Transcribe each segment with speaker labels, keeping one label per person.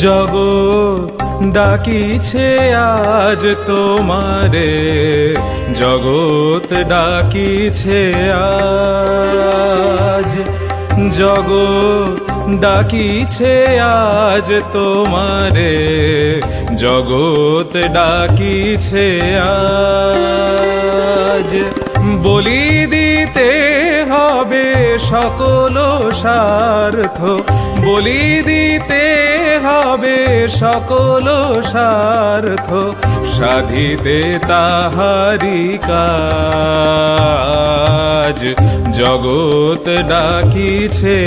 Speaker 1: জগৎ ডাকিছে আজ তোমারে। জগৎ ডাকিছে আজ। জগৎ ডাকিছে আজ তোমারে। জগৎ ডাকিছে আজ। বলি দিতে হবে সকল স্বার্থ বলি দিতে হবে সকল স্বার্থ, সাধিতে তাহারি কাজ। জগৎ ডাকিছে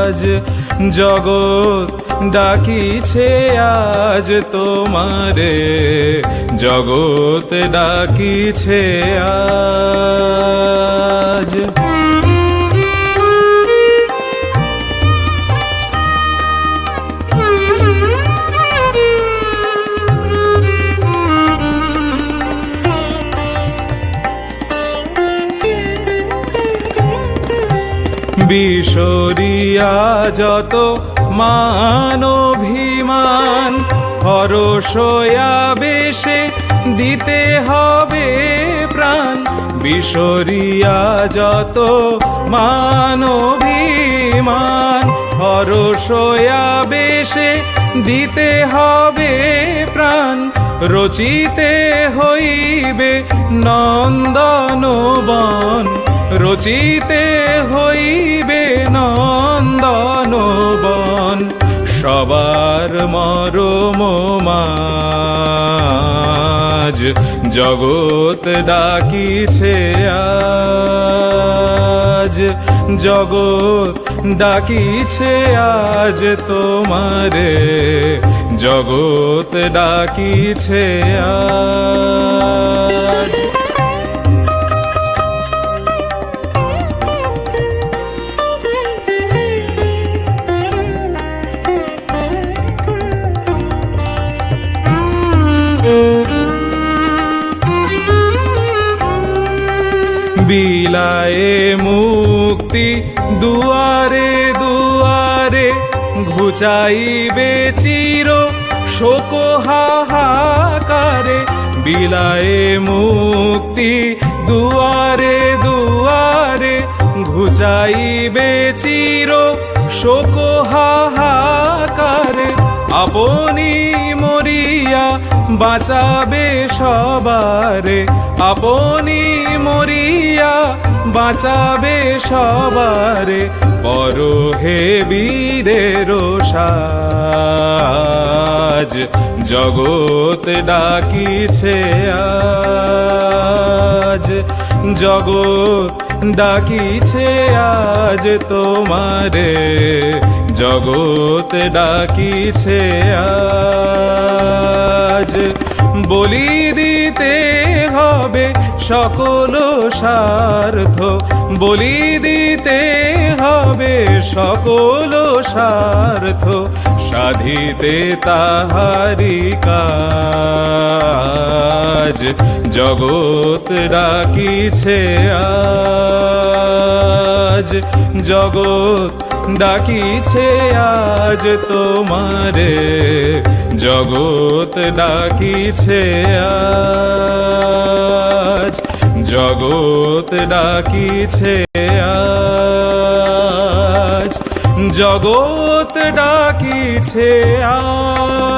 Speaker 1: আজ, জগৎ ডাকিছে আজ তোমারে জগৎ ডাকিছে আজ। বিশরিয়া যত মানভিমান হরসয়া বেশে দিতে হবে প্রাণ। বিশরিয়া যত মানভিমান হরসয়া বেশে দিতে হবে প্রাণ। রচিতে হইবে নন্দনবন, রচিতে হইবে নন্দনবন সবার মরম মাজ জগৎ ডাকিছে আজ। জগৎ ডাকিছে আজ তোমারে। জগৎ ডাকিছে আজ। বিলায়ে মুক্তি, দুয়ারে দুয়ারে ঘুচাইবে চির শোক হাহাকারে বিলায়ে মুক্তি, দুয়ারে দুয়ারে ঘুচাইবে চির শোক হাহাকারে আপনি মরিয়া বাঁচাবে সবারে। আপনি মরিয়া বাঁচাবে সবারে। পর হে বীরের সাজ। জগৎ ডাকিছে আজ। জগৎ ডাকিছে আজ তোমারে। জগৎ ডাকিছে আজ। সকল স্বার্থ বলি দিতে হবে সকল স্বার্থ, সাধিতে তাহারি কাজ। জগৎ ডাকিছে আজ, জগৎ ডাকিছে আজ তোমারে। জগৎ ডাকিছে আজ। জগৎ ডাকিছে আজ। জগৎ ডাকিছে আজ।